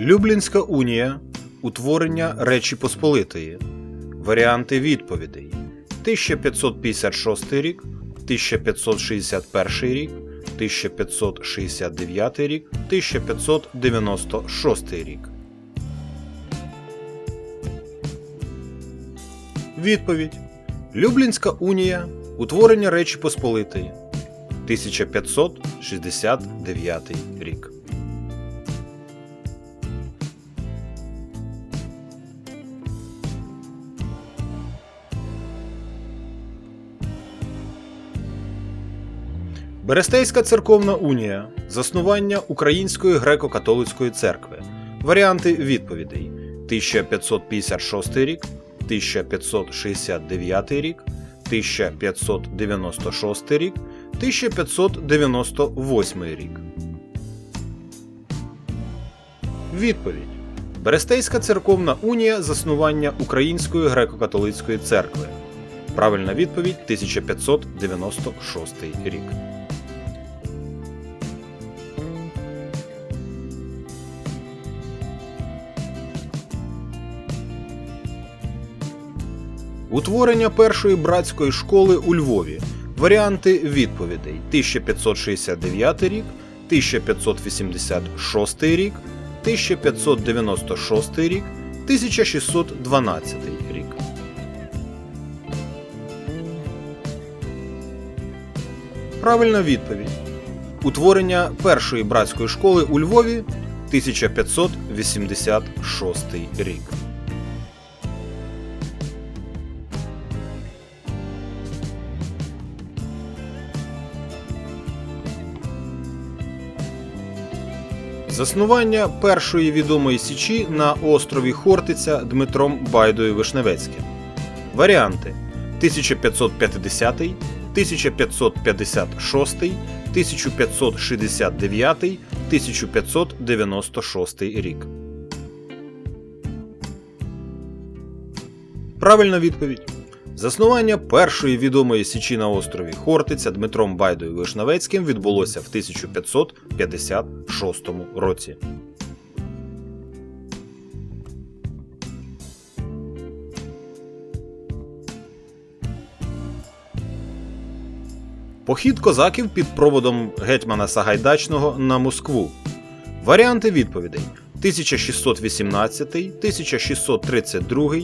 Люблінська унія. Утворення Речі Посполитої. Варіанти відповідей: 1556 рік, 1561 рік, 1569 рік, 1596 рік. Відповідь: Люблінська унія. Утворення Речі Посполитої. 1569 рік. Берестейська церковна унія. Заснування Української греко-католицької церкви. Варіанти відповідей: 1556 рік, 1569 рік, 1596 рік, 1598 рік. Відповідь. Берестейська церковна унія заснування Української греко-католицької церкви. Правильна відповідь 1596 рік. Утворення першої братської школи у Львові. Варіанти відповідей: 1569 рік, 1586 рік, 1596 рік, 1612 рік. Правильна відповідь. Утворення першої братської школи у Львові 1586 рік. Заснування першої відомої січі на острові Хортиця Дмитром Байдою Вишневецьким. Варіанти 1550, 1556, 1569, 1596 рік. Правильна відповідь. Заснування першої відомої січі на острові Хортиця Дмитром Байдою Вишневецьким відбулося в 1556 році. Похід козаків під проводом гетьмана Сагайдачного на Москву. Варіанти відповідей: 1618, 1632,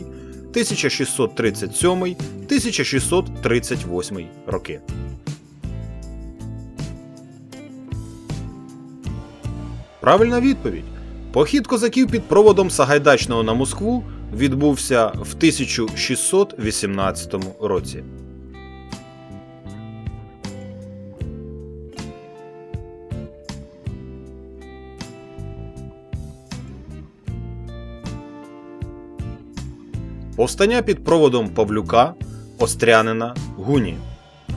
1637, 1638 роки. Правильна відповідь. Похід козаків під проводом Сагайдачного на Москву відбувся в 1618 році. Повстання під проводом Павлюка, Острянина, Гуні.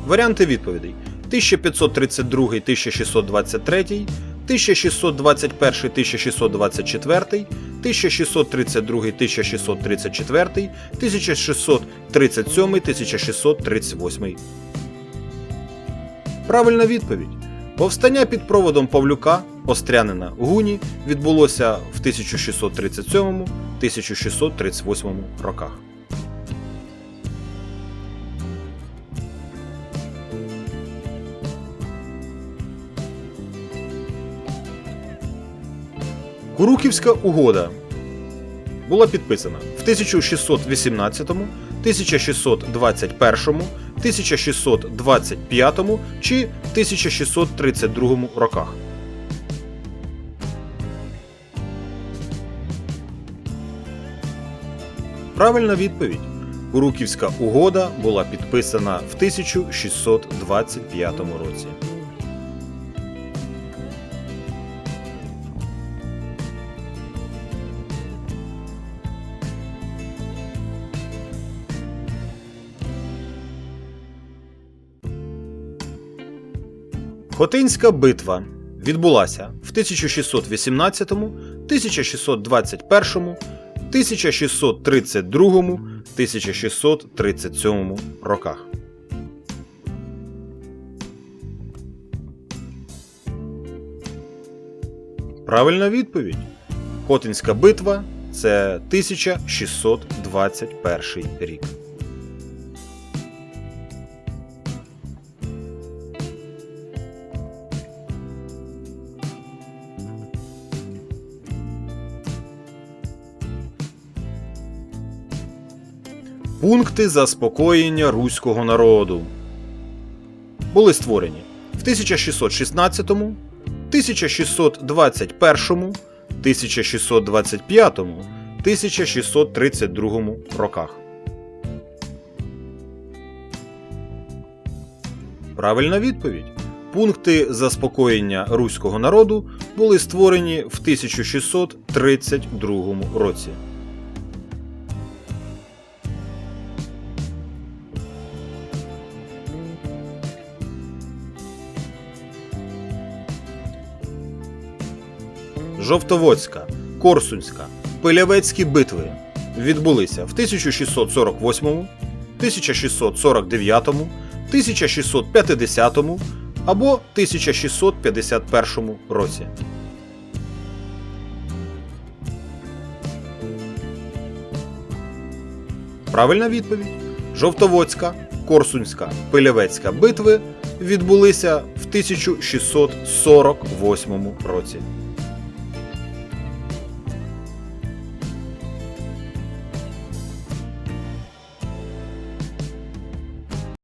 Варіанти відповідей: 1532 1623, 1621 1624, 1632 1634, 1637 1638. Правильна відповідь. Повстання під проводом Павлюка, Острянина, Гуні відбулося в 1637 1638 роках. Куруківська угода була підписана в 1618, 1621, 1625 чи 1632 роках. Правильна відповідь. Куруківська угода була підписана в 1625 році. Хотинська битва відбулася в 1618, 1621, 1632, 1637 роках. Правильна відповідь. Хотинська битва це 1621 рік. Пункти заспокоєння руського народу були створені в 1616, 1621, 1625, 1632 роках. Правильна відповідь. Пункти заспокоєння руського народу були створені в 1632 році. Жовтоводська, Корсунська, Пилявецькі битви відбулися в 1648, 1649, 1650 або 1651 році. Правильна відповідь. Жовтоводська, Корсунська, Пилявецька битви відбулися в 1648 році.